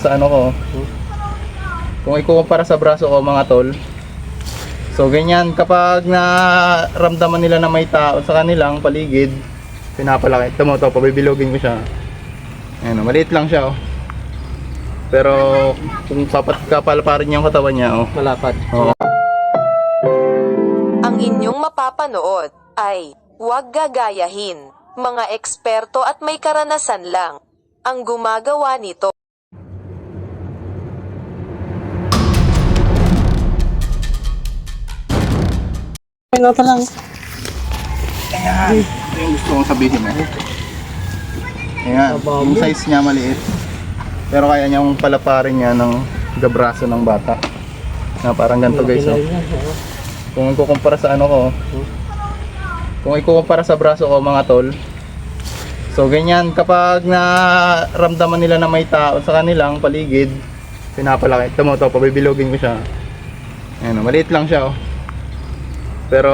sa ano ko. Kung ikukumpara sa braso ko mga tol. So ganyan kapag naramdaman nila na may tao sa kanilang paligid, pinapalaki. Ito mo to, pabibilogin ko siya. Ayan, oh, maliit lang siya oh. Pero kung sapat kapalaparin niya yung katawan niya oh. Malapad. Oo. Ang inyong mapapanood ay huwag gagayahin. Mga eksperto at may karanasan lang ang gumagawa nito. Nata lang. Ayan. Ito yung gusto kong sabihin eh. Ayan. Yung size niya maliit. Pero kaya niyang palaparin niya ng gabraso ng bata. Na parang ganito guys. Oh. Kung ikukumpara sa ano ko. Kung ikukumpara sa braso ko mga tol. So ganyan kapag naramdaman nila na may tao sa kanilang paligid, pinapalaki. Ito mo to, pabibilogin ko siya. Ayan, oh, maliit lang siya oh. Pero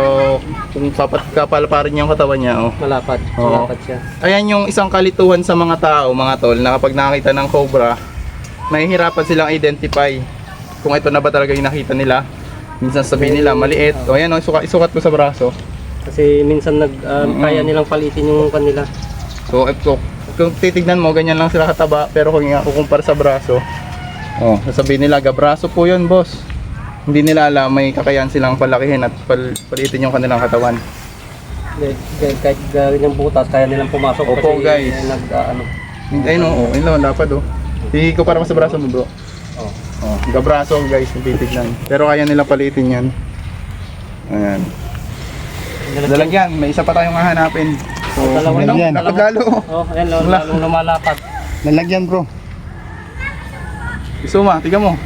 kung sapat kapalaparin niya yung katawan niya oh. Malapad. Oo. Malapad siya. Ayan yung isang kalituhan sa mga tao, mga tol, na kapag nakakita ng cobra, nahihirapan silang identify kung ito na ba talaga yung nakita nila. Minsan sabihin nila, maliit. O ayan, oh, isukat, isukat ko sa braso. Kasi minsan nag ah, Mm-mm. kaya nilang palitin yung kanila. So, ito, kung titignan mo, ganyan lang sila kataba. Pero kung kukumpara sa braso, oh, sasabihin nila, gabraso po yun, boss. Hindi nila alam, may kakayahan silang palakihin at pal palitin yung kanilang katawan. Kahit, kahit, gawin yung butas, kaya nilang pumasok Opo, kasi guys. nag ah, ano. Ayun, oh, ayun lang, dapat, oh. Hindi ko para sa braso mo, bro. Oh. Oh, gabraso guys, yung titignan. Pero kaya nila palitin yan. Ayan. Lalagyan, may isa pa tayong hahanapin. So, Dalawa ano, lang, dalawa. lalo. Oh, ayan, lalo, Wala. lalong lumalapad. Lalagyan bro. Suma, tiga mo.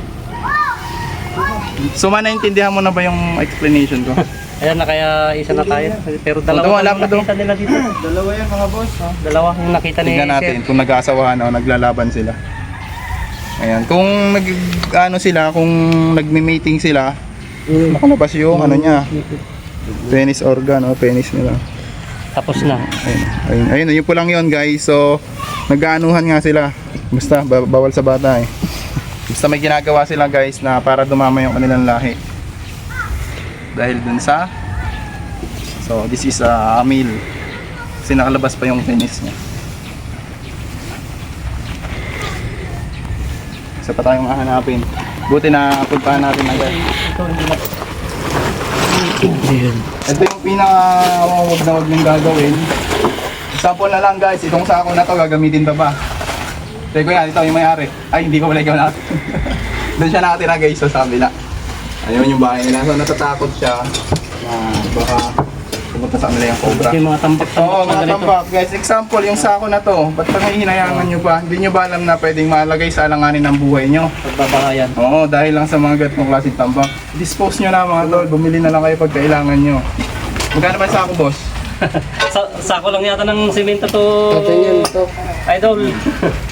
Suma, naintindihan mo na ba yung explanation ko? Ayan na kaya isa na tayo. Pero dalawa wala lang pa nakita nila dito. Dalawa yan mga boss. Dalawa yung nakita ni Tignan natin Sir. kung nag-aasawahan o naglalaban sila. Ayan, kung nag ano sila, kung nagme-mating sila, nakalabas yung ano niya, penis organ o penis nila. Tapos na. Ayun, ayun, ayun, yun po lang yun guys. So, nag-aanuhan nga sila. Basta, ba- bawal sa bata eh. Basta may ginagawa sila guys na para dumama yung kanilang lahi. Dahil dun sa So, this is a male. Kasi nakalabas pa yung penis niya. Isa pa tayong hahanapin. Buti na puntahan natin agad. Ito hindi. Ito yung pinaka wag na wag niyong gagawin. Example na lang guys, itong sako na to gagamitin pa ba? Teko yan, ito yung may-ari. Ay, hindi ko wala ikaw natin. Doon siya nakatira guys, so sa kabila. Ayun yung bahay nila. So natatakot siya na baka pumunta sa kanila yung cobra. Yung mga tambak-tambak Oo, na mga tambak. Guys, example, yung sako na to, ba't pa hinayangan nyo pa? Hindi nyo ba alam na pwedeng malagay sa alanganin ng buhay nyo? Pagbabahayan. Oo, dahil lang sa mga ganitong klaseng tambak. Dispose nyo na mga tol, bumili na lang kayo pag kailangan nyo. Magkano ba sa ako, boss? Sa sako lang yata ng semento to. to. Idol.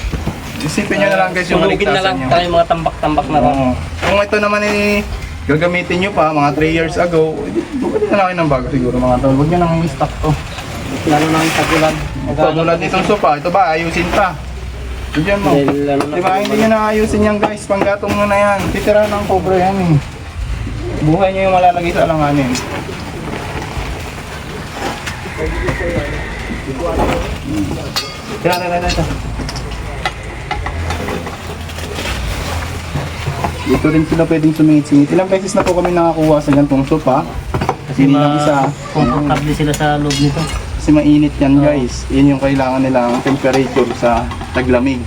Isipin nyo na lang guys yung Tumugin na lang nyo. tayo mga tambak-tambak na lang. Oo. Kung ito naman eh, gagamitin nyo pa mga 3 years ago, edi, bumili na lang kayo ng bago siguro mga tol. Huwag nyo nang i-stock to. Lalo na ang tagulan. Tulad nitong sopa, ito ba, ayusin pa. Diyan mo. Dahil ano na. Di ba, hindi nyo na ayusin yan guys, panggatong nyo na yan. Titira ng cobra yan eh. Buhay nyo yung malalagay sa alanganin. Tira, tira, tira, Dito rin sila pwedeng sumingit-singit. Ilang beses na po kami nakakuha sa gantong sopa. Kasi Hindi lang isa. komportable sila sa loob nito. Kasi mainit yan guys. Yan yung kailangan nilang temperature sa taglamig.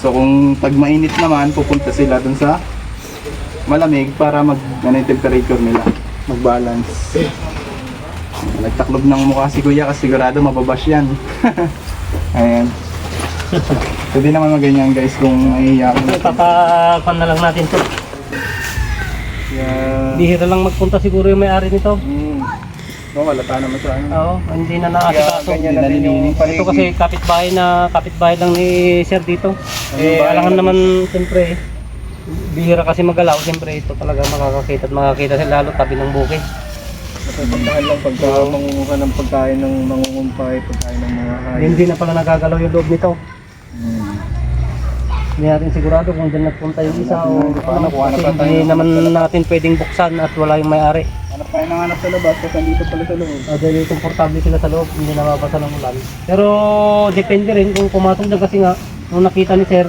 So kung tag mainit naman, pupunta sila dun sa malamig para mag ano yung temperature nila. Mag-balance. Nagtaklob ng mukha si kuya kasi sigurado mababash yan. Ayan. Pwede naman maganyan guys kung naiiyak. Papakuan na lang natin to. Yeah. Bihira lang magpunta siguro yung may-ari nito. Hmm. Oh, walata naman sa ano. Oo, hindi na nakasikaso. ganyan na din yung Ito kasi kapitbahay na kapitbahay lang ni Sir dito. Eh, alangan na- naman siyempre, bihira kasi magalaw. Siyempre, ito talaga makakakita at makakita sila lalo tabi ng bukid. Pagkain lang pagka mangunguha ng pagkain ng mangungumpay, pagkain ng mga hayop. Hindi na pala nagagalaw yung loob nito. Hmm. Hindi natin sigurado kung dyan nagpunta yung isa o ano, kasi hindi naman natin pwedeng buksan at wala yung may-ari. Hanap tayo ng hanap sa labas kasi dito pala sa loob. Uh, dahil komportable sila sa loob, hindi nababasa ng ulan. Pero depende rin kung pumasok dyan kasi nga, nung nakita ni Sir,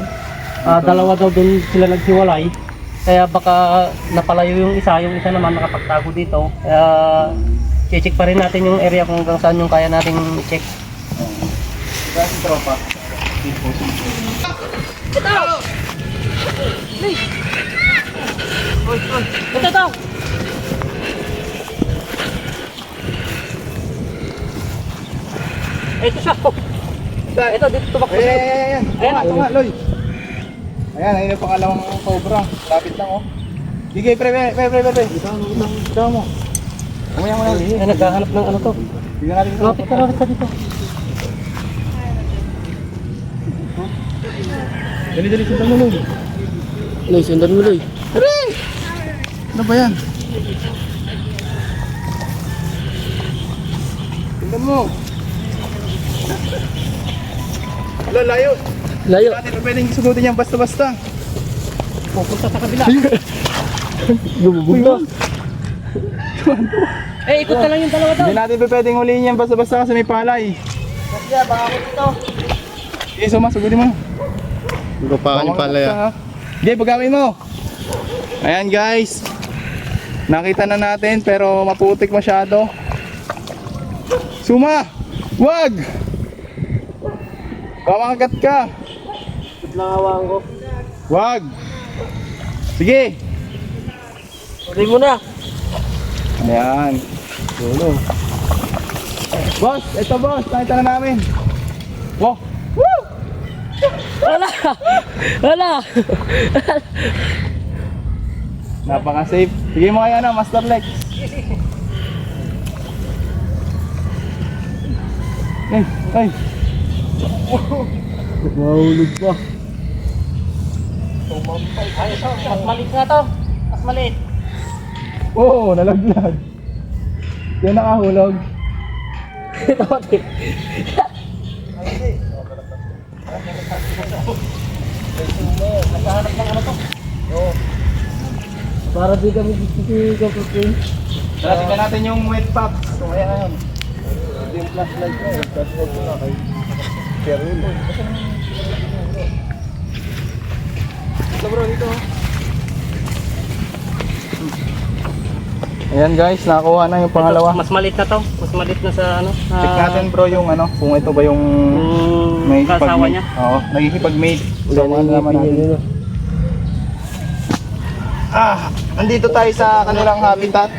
ah, dalawa daw doon sila naghiwalay. Kaya baka napalayo yung isa, yung isa naman nakapagtago dito. Kaya check pa rin natin yung area kung hanggang saan yung kaya nating check. Kasi tropa. Ito, ito! Ito siya. Ito, dito tumakbo siya. ayan, ayan. Ayan, Ito. Ayan, yung pangalawang cobra. Lapit lang, oh. Sige, pre, pre, pre, pre, pre. Ito mo. Umaya mo na. Ay, naghahanap ng ano to. Bigyan natin ito. Lapit ka, lapit ka dito. Dali, dali, sundan mo, Loy. Loy, sundan mo, Loy. Ano ba yan? Tingnan mo. Wala, layo. Layo. Hindi natin pwedeng sunutin yan basta-basta. Pupunta sa kabila. Bumubunta. Eh, ikot na lang yung dalawa daw. Hindi natin pa pwedeng huliin yan basta-basta kasi may palay. Kasi baka ako dito. Okay, so masugutin mo. Gupakan yung palaya. Okay, pagawin mo. Ayan guys. Nakita na natin pero maputik masyado. Suma! Wag! Pamakagat ka! Hawaan ko. Wag! Sige! Huli mo na. Ayan. Dulo. Boss! Ito boss! Nakita na namin. Wow! Wala! Wala! Napaka-safe. Sige mo kaya na, Master Lex. Ay, ay. Mahulog pa. Ay, ito. Mas maliit nga to. Mas maliit. Oo, nalaglag. Yan nakahulog. Ito, pati. Naghahanap ng ano to? Para di kami titigan po po. Tara, tingnan natin yung wet pop. So, ayan, ayan. Ito yung flashlight ko. eh. Flashlight ko na kay Cheryl. Ito bro, dito. Ayan guys, nakakuha na yung pangalawa. Mas maliit na to. Mas maliit na sa ano. na- Check natin bro yung ano, kung ito ba yung Yung may kasawa niya. Oo, nagkikipag-mate. So, ano naman natin. Ah, nandito tayo sa kanilang habitat.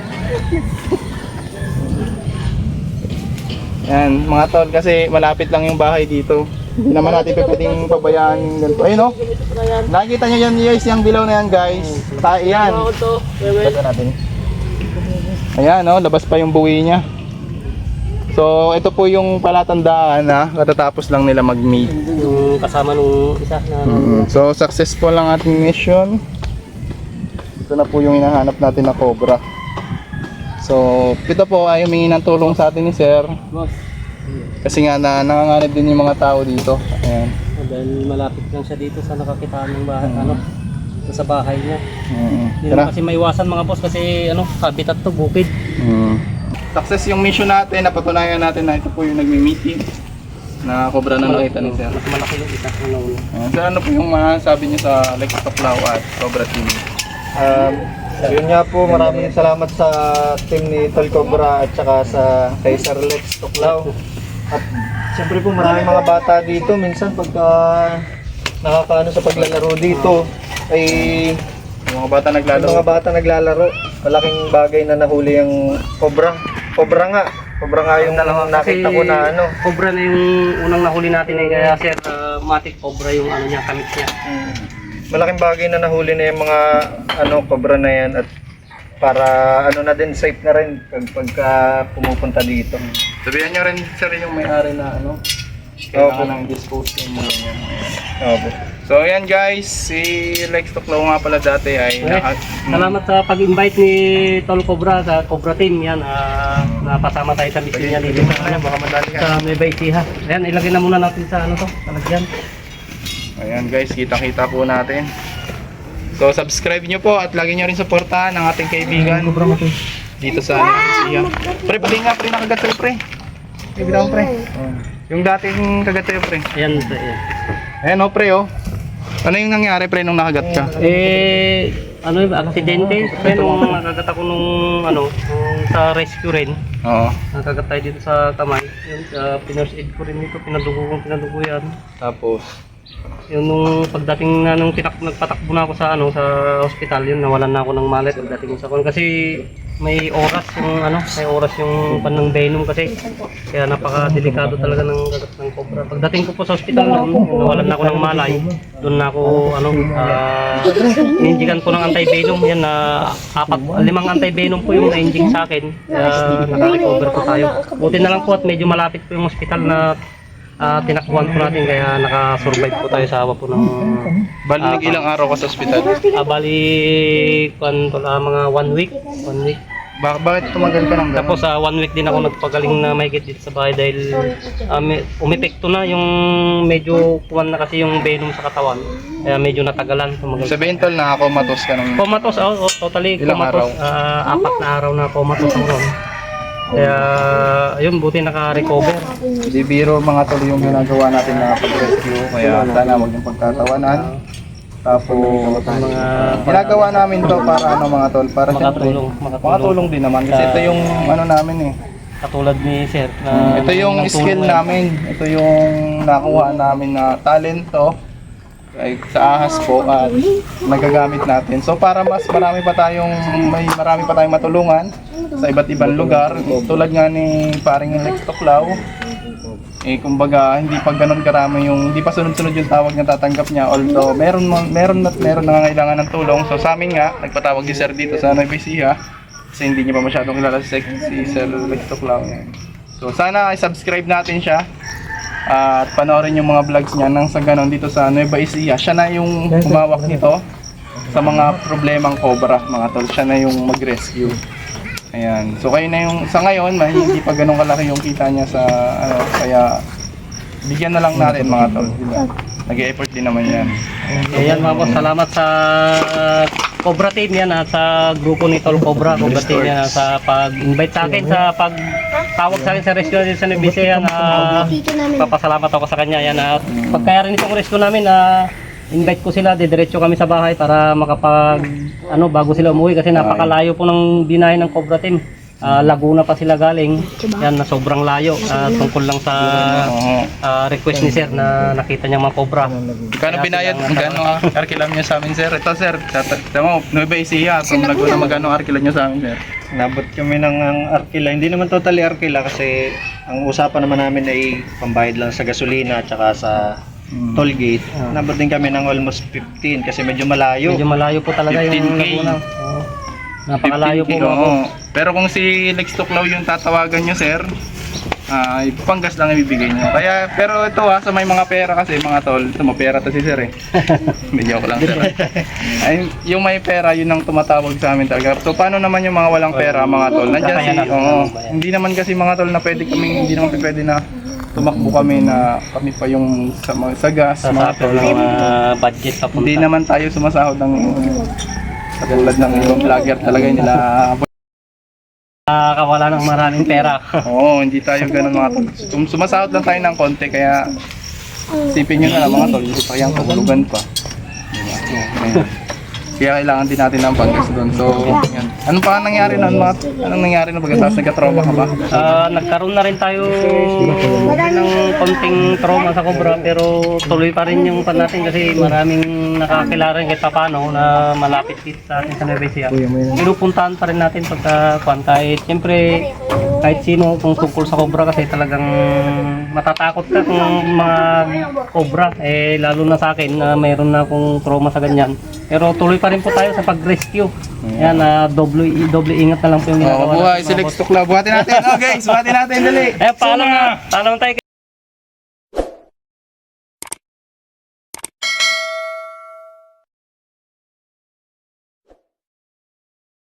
Yan, mga tol, kasi malapit lang yung bahay dito. Hindi naman natin pa pwedeng pabayaan yung ganito. Ayun oh, nakikita nyo yan guys, yung bilaw na yan guys. Ta yan. to. Ito natin. Ayan oh, labas pa yung buwi niya. So, ito po yung palatandaan na katatapos lang nila mag-meet. Yung kasama nung isa na Mm, So, successful ang ating mission. Ito na po yung hinahanap natin na cobra. So, ito po ay humingi ng tulong sa atin ni Sir. boss. Kasi nga na nanganganib din yung mga tao dito. Ayan. Dahil malapit lang siya dito sa nakakitaan ng bahay, ano, dito sa bahay niya. Mm, Hindi Tara. naman kasi maiwasan mga boss kasi ano, habitat to, bukid. Mm. Success yung mission natin. Napatunayan natin na ito po yung nagmi-meeting na cobra na nakita ni Sir. Mas malaki yung isa ano, una. Ayan. Sir, ano po yung masasabi niyo sa Lex Toklaw at Cobra Team? Um, yun nga po, maraming salamat sa team ni Tol Cobra at saka sa kay Sir Lex Tuklaw. At siyempre po maraming mga bata dito. Minsan pagka nakakaano sa paglalaro dito ay Yung mga bata yung naglalaro. mga bata naglalaro. Malaking bagay na nahuli yung Cobra. Cobra nga. Cobra nga yung nakita ko na ano. Cobra na yung unang nahuli natin eh, kaya sir, uh, matic cobra yung ano niya, kamit niya. Mm. Malaking bagay na nahuli na yung mga ano Cobra na yan at para ano na din safe na rin pag pagka pumupunta dito. Sabihan nyo rin sir yung may-ari na ano, kailangan ng dispose yung mga yan. Opo. So ayan guys, si Lex Toklaw nga pala dati ay Okay. naka, Salamat sa pag-invite ni Tol Cobra sa Cobra Team yan. ah, napasama tayo sa mission niya dito sa, ano, baka madali ka. sa Nueva Ecija. Ayan, ilagay na muna natin sa ano to, talagyan. Ayan guys, kita-kita po natin. So subscribe nyo po at lagi nyo rin suportahan ang ating kaibigan dito sa ano, siya. Pre, pati nga pre nakagat sa'yo pre. Ibigay pre. Yung dating kagat sa'yo pre. Ayan, ayan. Ayan o pre oh. Ano yung nangyari pre nung nakagat ka? Eh, ano yung aksidente? Kaya nung nakagat ako nung, ano, nung sa rescue rin, Oo. nakagat tayo dito sa kamay. Yun, uh, pinurse aid ko rin dito, pinadugo kong pinadugo yan. Tapos, Yun nung pagdating na nung tinak, nagpatakbo na ako sa ano sa ospital yun nawalan na ako ng mallet pagdating sa kon kasi may oras yung ano may oras yung panang venom kasi. Kaya napaka delikado talaga ng gagat ng cobra. Pagdating ko po sa ospital nun, nawalan na ako ng malay. Doon na ako ano uh, ininjikan ko ng anti-venom. Yan na apat limang anti-venom po yung na-inject sa akin. Kaya naka-recover po tayo. Buti na lang po at medyo malapit po yung ospital na Ah, tinakbuhan po natin kaya naka-survive po tayo sa awa po ng bali Ah, ilang araw ka sa ospital? ah, bali kwan, ah, mga one week one week Bak bakit tumagal ka ng tapos sa one week din ako nagpagaling na mahigit dito sa bahay dahil ah, may- umepekto na yung medyo kuwan na kasi yung venom sa katawan kaya medyo natagalan tumagal Sabihin tol na ako matos ka ng Comatose, oh, oh, totally Ilang comatose. araw? Ah, apat na araw na comatose ako ron. Kaya, ayun, buti naka-recover. Di biro mga tol yung ginagawa natin na pag-rescue kaya sana huwag yung pagtatawanan. Tapos Mga ginagawa namin to para ano mga tol para makatulong, makatulong. makatulong din naman kasi ito yung ano namin eh. Katulad ni Sir. na Ito yung skill namin. Ito yung nakuha namin na talento ay sa ahas po at nagagamit natin. So para mas marami pa tayong may marami pa tayong matulungan sa iba't ibang lugar tulad nga ni paring Lex Toklaw eh kumbaga hindi pa ganun karami yung hindi pa sunod-sunod yung tawag na tatanggap niya. Although meron meron at meron nangangailangan ng tulong. So sa amin nga nagpatawag si Sir dito sa Nueva kasi hindi niya pa masyadong kilala si, si Sir Lex Toklaw so sana i-subscribe natin siya at panoorin yung mga vlogs niya nang sa ganon dito sa Nueva Ecija siya na yung humawak nito sa mga problemang cobra mga tol siya na yung mag-rescue Ayan. So kayo na yung sa ngayon, may hindi pa ganun kalaki yung kita niya sa ano kaya bigyan na lang natin mga tol, di ba? Nag-effort din naman 'yan. Ayan mga boss, salamat sa Cobra team yan at sa grupo ni Tol Cobra, Cobra team yan sa pag-invite sa akin, sa pag-tawag sa akin sa rescue natin sa Nebise yan. Uh, papasalamat ako sa kanya yan at pagkaya rin itong rescue namin na invite ko sila, didiretso kami sa bahay para makapag ano bago sila umuwi kasi napakalayo po ng binahe ng Cobra team. Ah, Laguna pa sila galing. Yan na sobrang layo. Ah, tungkol lang sa ah, request ni sir na nakita niya mga cobra. Magkano binayad? Magkano arkilam niyo sa amin, sir? Ito, sir. Tata mo, Nueva Ecija. Kung Laguna, magkano arkilam niyo sa amin, sir? Nabot kami ng ang Arkila. Hindi naman totally Arkila kasi ang usapan naman namin ay pambayad lang sa gasolina at saka sa Hmm. toll gate. Nabot din kami ng almost 15 kasi medyo malayo. Medyo malayo po talaga yung 15K. Laguna. Oo. Napakalayo po 15K, mga oo. Pero kung si Lex Tuklaw yung tatawagan niyo, sir, ay panggas lang ibibigay niyo. Kaya, pero ito ha, sa may mga pera kasi, mga tol, ito mo, pera to si sir eh. Medyo ko lang sir. Ay, yung may pera, yun ang tumatawag sa amin talaga. So, paano naman yung mga walang pera, mga tol? Nandiyan si, oo, hindi naman kasi mga tol na pwede kami, hindi naman pwede na tumakbo kami na kami pa yung sa, mga- sa gas, Sa mga tol. ah, budget papunta. Hindi naman tayo sumasahod ng katulad ng ibang vlogger talaga nila Nakakawala ng maraming pera. Oo, hindi tayo ganun mga tol. Sum sumasahod lang tayo ng konti kaya isipin nyo na lang mga tol, hindi pa kayang kahulugan pa. Diba? Ayun. Kaya kailangan din natin ng pagkas doon. So, yan. Ano pa ang nangyari noon? Mga, anong nangyari na pagkatapos nagka-trauma ka ba? Ah, nagkaroon na rin tayo ng konting trauma sa Cobra pero tuloy pa rin yung pan natin kasi maraming nakakilala rin kahit paano na malapit dito sa atin sa Nueva Ecija. Pinupuntahan pa rin natin pagka kwan kahit siyempre kahit sino kung tungkol sa Cobra kasi talagang matatakot ka kung mga Cobra eh lalo na sa akin na mayroon na akong trauma sa ganyan. Pero tuloy pa rin po tayo sa pag-rescue. Yan, na doble, doble ingat na lang po yung Oh, ginagawa buhay si mga Lex boss. Tukla. Buhatin natin. Oh guys, buhatin natin. Dali. Eh, paalam na. Paalam tayo